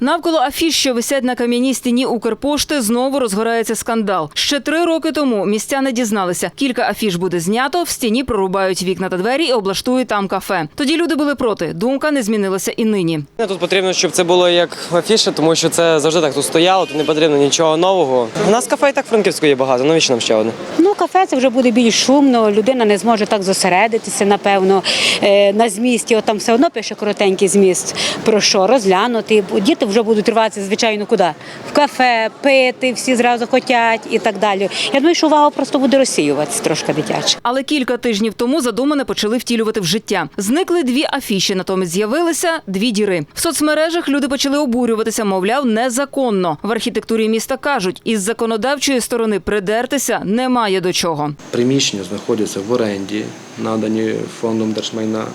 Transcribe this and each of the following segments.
Навколо афіш, що висять на кам'яній стіні Укрпошти, знову розгорається скандал. Ще три роки тому містяни дізналися, кілька афіш буде знято, в стіні прорубають вікна та двері і облаштують там кафе. Тоді люди були проти. Думка не змінилася і нині. Тут потрібно, щоб це було як афіша, тому що це завжди так тут стояло, тут не потрібно нічого нового. У нас кафе і так в Франківську є багато, навіщо нам ще одне? Ну, кафе це вже буде більш шумно, людина не зможе так зосередитися, напевно, е, на змісті. От там все одно пише коротенький зміст. Про що? Розглянути. Діти вже будуть рватися, звичайно, куди? В кафе, пити, всі зразу хотять і так далі. Я думаю, що увага просто буде розсіюватися трошки дитяча. Але кілька тижнів тому задумане почали втілювати в життя. Зникли дві афіші, натомість з'явилися дві діри. В соцмережах люди почали обурюватися, мовляв, незаконно. В архітектурі міста кажуть, із законодавчої сторони придертися немає до чого. Приміщення знаходяться в оренді, надані фондом держмайна.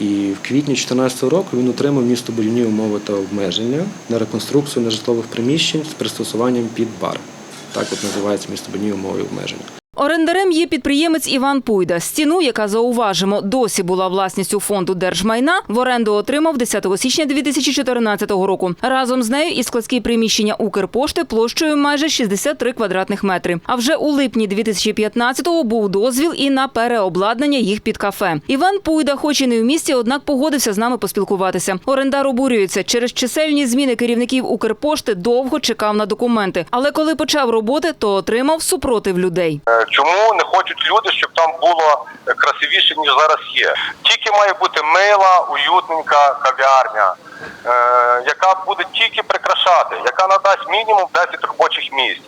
І в квітні 2014 року він отримав містобудівні умови та обмеження на реконструкцію нежитлових приміщень з пристосуванням під бар. Так от називаються містобудівні умови і обмеження. Орендарем є підприємець Іван Пуйда. Стіну, яка зауважимо, досі була власністю фонду держмайна, в оренду отримав 10 січня 2014 року. Разом з нею і складські приміщення Укрпошти площею майже 63 квадратних метри. А вже у липні 2015-го був дозвіл і на переобладнання їх під кафе. Іван Пуйда, хоч і не в місті, однак погодився з нами поспілкуватися. Орендар обурюється через чисельні зміни керівників Укрпошти довго чекав на документи. Але коли почав роботи, то отримав супротив людей. Чому не хочуть люди, щоб там було е, красивіше, ніж зараз є? Тільки має бути мила, уютненька кав'ярня, е, яка буде тільки прикрашати, яка надасть мінімум 10 робочих місць.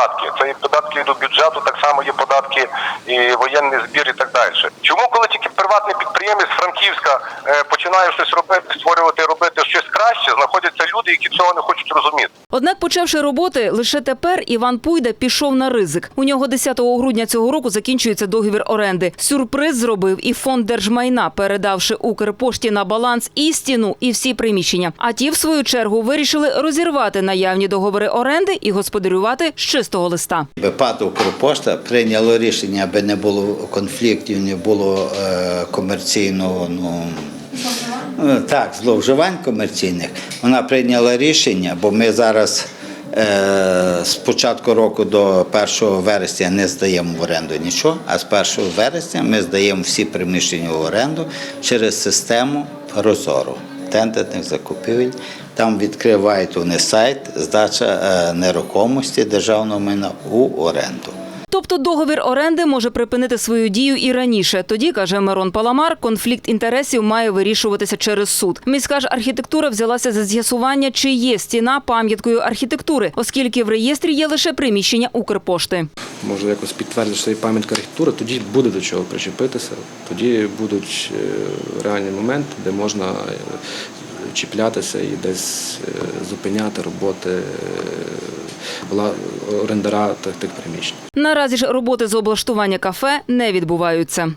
Податки, це є податки до бюджету, так само є податки і воєнний збір і так далі. Чому, коли тільки приватний підприємець Франківська е, починає щось робити, створювати, робити щось краще, знаходяться люди, які цього не хочуть розуміти. Однак, почавши роботи, лише тепер Іван Пуйда пішов на ризик. У нього 10 грудня цього року закінчується договір оренди. Сюрприз зробив і фонд держмайна, передавши Укрпошті на баланс і стіну, і всі приміщення. А ті, в свою чергу, вирішили розірвати наявні договори оренди і господарювати з чистого листа. ПАТ «Укрпошта» прийняло рішення, аби не було конфліктів, не було е, комерційного, ну е, так, зловживань комерційних. Вона прийняла рішення, бо ми зараз е, з початку року до 1 вересня не здаємо в оренду нічого, а з 1 вересня ми здаємо всі приміщення в оренду через систему Прозоро тендерних закупівель. Там відкривають вони сайт здача е, нерухомості державного майна у оренду. Тобто договір оренди може припинити свою дію і раніше. Тоді, каже Мирон Паламар, конфлікт інтересів має вирішуватися через суд. Міська ж архітектура взялася за з'ясування, чи є стіна пам'яткою архітектури, оскільки в реєстрі є лише приміщення Укрпошти. Може якось підтвердити, що це пам'ятка архітектури, тоді буде до чого причепитися, тоді будуть е, реальні моменти, де можна е, чіплятися і десь е, зупиняти роботи орендера орендара тих тих приміщень. Наразі ж роботи з облаштування кафе не відбуваються.